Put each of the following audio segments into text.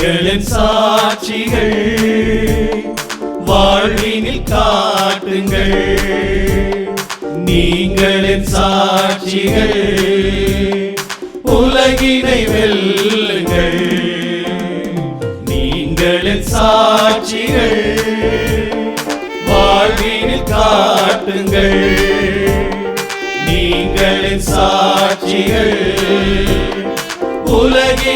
எங்களின் சாட்சிகள். வாழ்வினில் காட்டுங்கள். நீங்களின் சாட்சிகள். உலகினை வெல்லுங்கள். நீங்களின் சாட்சிகள். வாழ்வினில் காட்டுங்கள்.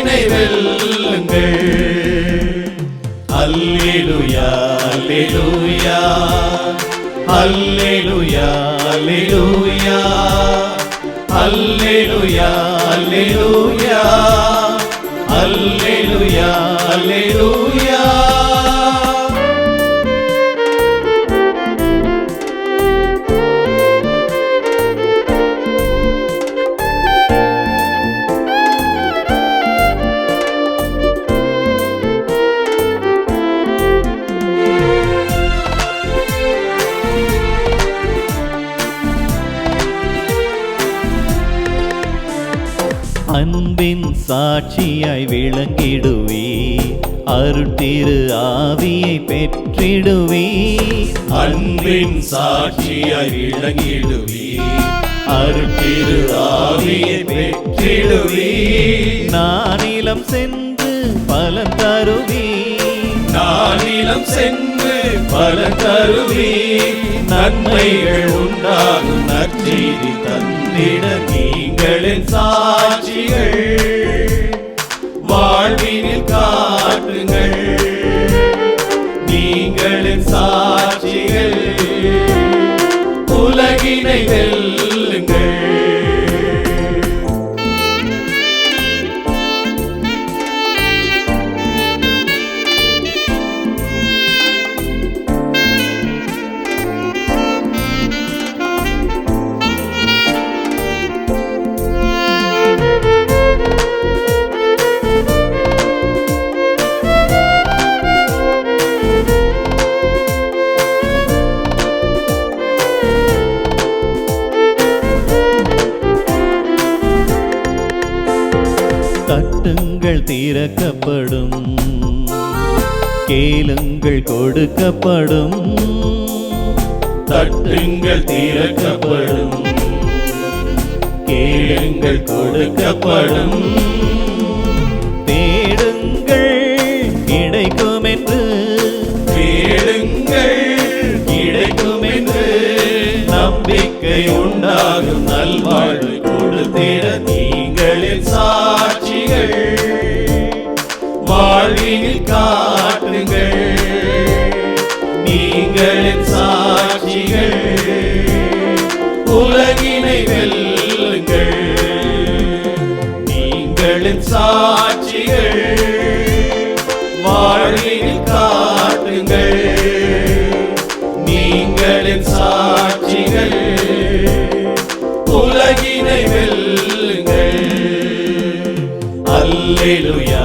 உலகினை வெல்லுங்கள். அல்லேலுயா அல்லேலுயா. அல்லேலுயா அல்லேலுயா. அல்லேலுயா அல்லேலுயா. அல்லேலுயா அல்லேலுயா. அன்பின் சாட்சியாய் விளங்கிடுவே அருட்டிரு ஆவியை பெற்றிடுவே. அன்பின் சாட்சியாய் விளங்கிடுவி. அருட்டிரு ஆவியை பெற்றிடுவி. நானிலம் சென்று பலன் தருவே. நானிலம் சென்று பல தருவி. நன்மைகள் உண்டாகும் நற்செய்தி காத்திட நீங்கள் சாட்சிகள். தட்டுங்கள் திறக்கப்படும். கேளுங்கள் கொடுக்கப்படும். தட்டுங்கள் திறக்கப்படும். கேளுங்கள் கொடுக்கப்படும். தேடுங்கள் கிடைக்கும் என்று கேளுங்கள் கிடைக்கும் என்று நம்பிக்கை உண்டாகும் நல்வாழ்வு கொடுத்திட நீ. வழியில் காட்டுங்கள். நீங்கள் சாட்சிகள் உலகினை வெல்லுங்கள். நீங்கள் சாட்சிகள் வாழ்வில் காட்டுங்கள். நீங்கள் சாட்சிகள் உலகினை வெல்லுங்கள். அல்லேலுயா.